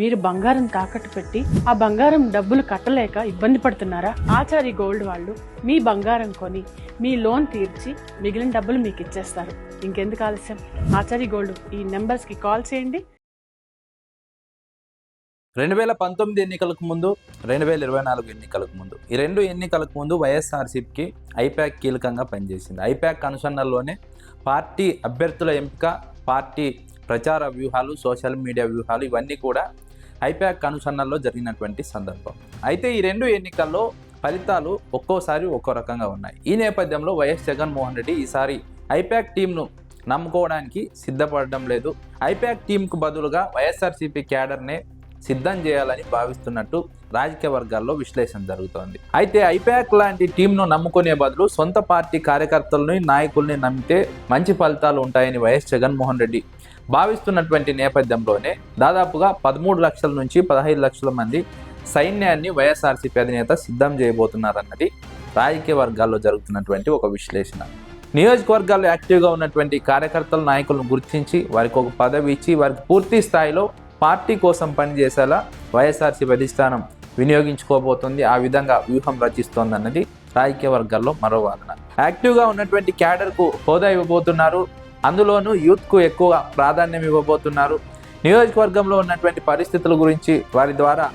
మీరు బంగారం తాకట్టు పెట్టి ఆ బంగారం డబ్బులు కట్టలేక ఇబ్బంది పడుతున్నారా? ఆచారి గోల్డ్ వాళ్ళు మీ బంగారం కొని మీ లోన్ తీర్చి మిగిలిన డబ్బులు మీకు ఇచ్చేస్తారు. ఇంకెందుకు ఆలస్యం? ఆచారి గోల్డ్ ఈ నెంబర్స్కి కాల్ చేయండి. రెండు వేల పంతొమ్మిది ఎన్నికలకు ముందు రెండు వేల ఇరవై నాలుగు ఎన్నికలకు ముందు ఈ రెండు ఎన్నికలకు ముందు వైఎస్ఆర్సీపీకి ఐపాక్ కీలకంగా పనిచేసింది. ఐపాక్ అనుసరణలోనే పార్టీ అభ్యర్థుల ఎంపిక పార్టీ ప్రచార వ్యూహాలు సోషల్ మీడియా వ్యూహాలు ఇవన్నీ కూడా ఐపాక్ అనుసరణలో జరిగినటువంటి సందర్భం. అయితే ఈ రెండు ఎన్నికల్లో ఫలితాలు ఒక్కోసారి ఒక్కో రకంగా ఉన్నాయి. ఈ నేపథ్యంలో వైఎస్ జగన్మోహన్ రెడ్డి ఈసారి ఐపాక్ టీంను నమ్ముకోవడానికి సిద్ధపడడం లేదు. ఐపాక్ టీంకు బదులుగా వైఎస్ఆర్సీపీ క్యాడర్నే సిద్ధం చేయాలని భావిస్తున్నట్టు రాజకీయ వర్గాల్లో విశ్లేషణ జరుగుతోంది. అయితే ఐపాక్ లాంటి టీంను నమ్ముకునే బదులు సొంత పార్టీ కార్యకర్తలని నాయకుల్ని నమ్మితే మంచి ఫలితాలు ఉంటాయని వైఎస్ జగన్మోహన్ రెడ్డి భావిస్తున్నటువంటి నేపథ్యంలోనే దాదాపుగా పదమూడు లక్షల నుంచి పదహైదు లక్షల మంది సైన్యాన్ని వైఎస్ఆర్సీపీ అధినేత సిద్ధం చేయబోతున్నారన్నది రాజకీయ వర్గాల్లో జరుగుతున్నటువంటి ఒక విశ్లేషణ. నియోజకవర్గాల్లో యాక్టివ్గా ఉన్నటువంటి కార్యకర్తల నాయకులను గుర్తించి వారికి ఒక పదవి ఇచ్చి వారికి పూర్తి స్థాయిలో పార్టీ కోసం పనిచేసేలా వైఎస్ఆర్సీపీ అధిష్టానం వినియోగించుకోబోతుంది. ఆ విధంగా వ్యూహం రచిస్తోందన్నది రాజకీయ వర్గాల్లో మరో వాదన. యాక్టివ్గా ఉన్నటువంటి క్యాడర్కు హోదా ఇవ్వబోతున్నారు. అందులోనూ యూత్కు ఎక్కువ ప్రాధాన్యం ఇవ్వబోతున్నారు. నియోజకవర్గంలో ఉన్నటువంటి పరిస్థితుల గురించి వారి ద్వారా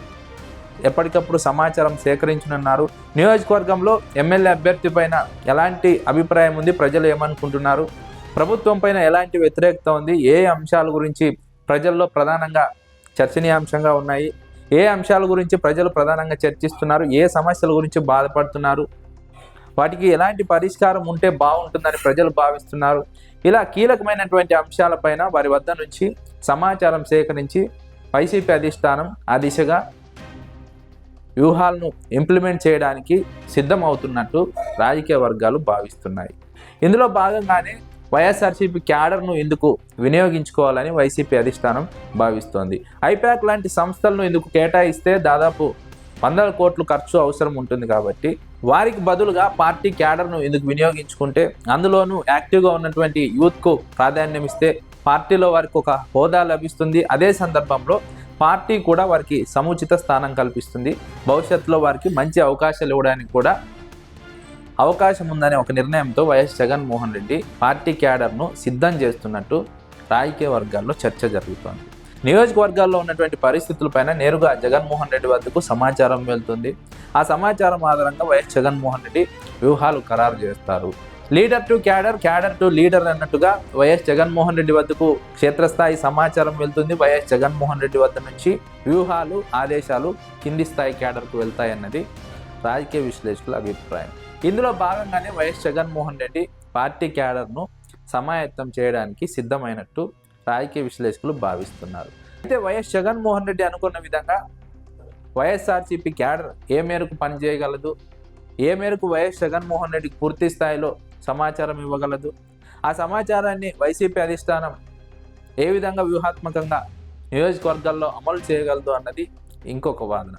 ఎప్పటికప్పుడు సమాచారం సేకరించనున్నారు. నియోజకవర్గంలో ఎమ్మెల్యే అభ్యర్థి పైన ఎలాంటి అభిప్రాయం ఉంది? ప్రజలు ఏమనుకుంటున్నారు? ప్రభుత్వం పైన ఎలాంటి వ్యతిరేకత ఉంది? ఏ అంశాల గురించి ప్రజల్లో ప్రధానంగా చర్చనీయాంశంగా ఉన్నాయి. ఏ అంశాల గురించి ప్రజలు ప్రధానంగా చర్చిస్తున్నారు? ఏ సమస్యల గురించి బాధపడుతున్నారు? వాటికి ఎలాంటి పరిష్కారం ఉంటే బాగుంటుందని ప్రజలు భావిస్తున్నారు? ఇలా కీలకమైనటువంటి అంశాలపైన వారి వద్ద నుంచి సమాచారం సేకరించి వైసీపీ అధిష్టానం ఆ దిశగా వ్యూహాలను ఇంప్లిమెంట్ చేయడానికి సిద్ధమవుతున్నట్టు రాజకీయ వర్గాలు భావిస్తున్నాయి. ఇందులో భాగంగానే వైఎస్ఆర్సీపీ క్యాడర్ను ఎందుకు వినియోగించుకోవాలని వైసీపీ అధిష్టానం భావిస్తోంది. ఐపాక్ లాంటి సంస్థలను ఎందుకు కేటాయిస్తే దాదాపు వందల కోట్లు ఖర్చు అవసరం ఉంటుంది కాబట్టి వారికి బదులుగా పార్టీ క్యాడర్ను ఎందుకు వినియోగించుకుంటే అందులోనూ యాక్టివ్గా ఉన్నటువంటి యూత్కు ప్రాధాన్యం ఇస్తే పార్టీలో వారికి ఒక హోదా లభిస్తుంది. అదే సందర్భంలో పార్టీ కూడా వారికి సముచిత స్థానం కల్పిస్తుంది. భవిష్యత్తులో వారికి మంచి అవకాశాలు ఇవ్వడానికి కూడా అవకాశం ఉందనే ఒక నిర్ణయంతో వైఎస్ జగన్మోహన్ రెడ్డి పార్టీ క్యాడర్ను సిద్ధం చేస్తున్నట్టు రాజకీయ వర్గాల్లో చర్చ జరుగుతోంది. నియోజకవర్గాల్లో ఉన్నటువంటి పరిస్థితులపైన నేరుగా జగన్మోహన్ రెడ్డి వద్దకు సమాచారం వెళ్తుంది. ఆ సమాచారం ఆధారంగా వైఎస్ జగన్మోహన్ రెడ్డి వ్యూహాలు ఖరారు చేస్తారు. Leader to cadre cadre to leader అన్నట్టుగా వైఎస్ జగన్మోహన్ రెడ్డి వద్దకు క్షేత్రస్థాయి సమాచారం వెళ్తుంది. వైఎస్ జగన్మోహన్ రెడ్డి వద్ద నుంచి వ్యూహాలు ఆదేశాలు కింది స్థాయి క్యాడర్కు వెళ్తాయన్నది రాజకీయ విశ్లేషకుల అభిప్రాయం. ఇందులో భాగంగానే వైఎస్ జగన్మోహన్ రెడ్డి పార్టీ క్యాడర్ను సమాయత్తం చేయడానికి సిద్ధమైనట్టు రాజకీయ విశ్లేషకులు భావిస్తున్నారు. అయితే వైఎస్ జగన్మోహన్ రెడ్డి అనుకున్న విధంగా వైఎస్ఆర్సీపీ క్యాడర్ ఏ మేరకు పనిచేయగలదు? ఏ మేరకు వైఎస్ జగన్మోహన్ రెడ్డికి పూర్తి స్థాయిలో సమాచారం ఇవ్వగలదు? ఆ సమాచారాన్ని వైసీపీ అధిష్టానం ఏ విధంగా వ్యూహాత్మకంగా నియోజకవర్గాల్లో అమలు చేయగలదు అన్నది ఇంకొక వాదన.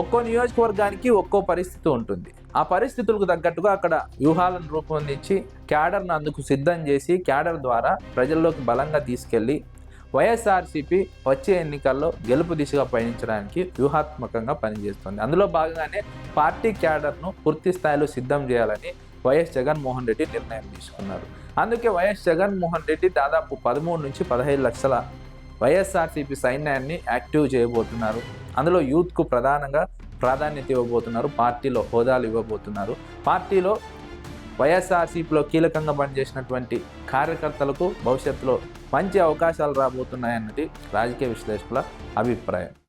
ఒక్కో నియోజకవర్గానికి ఒక్కో పరిస్థితి ఉంటుంది. ఆ పరిస్థితులకు తగ్గట్టుగా అక్కడ వ్యూహాలను రూపొందించి క్యాడర్ను అందుకు సిద్ధం చేసి క్యాడర్ ద్వారా ప్రజల్లోకి బలంగా తీసుకెళ్ళి వైఎస్ఆర్సీపీ వచ్చే ఎన్నికల్లో గెలుపు దిశగా పయనించడానికి వ్యూహాత్మకంగా పనిచేస్తుంది. అందులో భాగంగానే పార్టీ క్యాడర్ను పూర్తి స్థాయిలో సిద్ధం చేయాలని వైఎస్ జగన్మోహన్ రెడ్డి నిర్ణయం తీసుకున్నారు. అందుకే వైఎస్ జగన్మోహన్ రెడ్డి దాదాపు పదమూడు నుంచి పదహైదు లక్షల వైఎస్ఆర్సీపీ సైన్యాన్ని యాక్టివ్ చేయబోతున్నారు. అందులో యూత్కు ప్రధానంగా ప్రాధాన్యత ఇవ్వబోతున్నారు పార్టీలో హోదాలు ఇవ్వబోతున్నారు. పార్టీలో వైఎస్ఆర్సీపీలో కీలకంగా పనిచేసినటువంటి కార్యకర్తలకు భవిష్యత్తులో మంచి అవకాశాలు రాబోతున్నాయన్నది రాజకీయ విశ్లేషకుల అభిప్రాయం.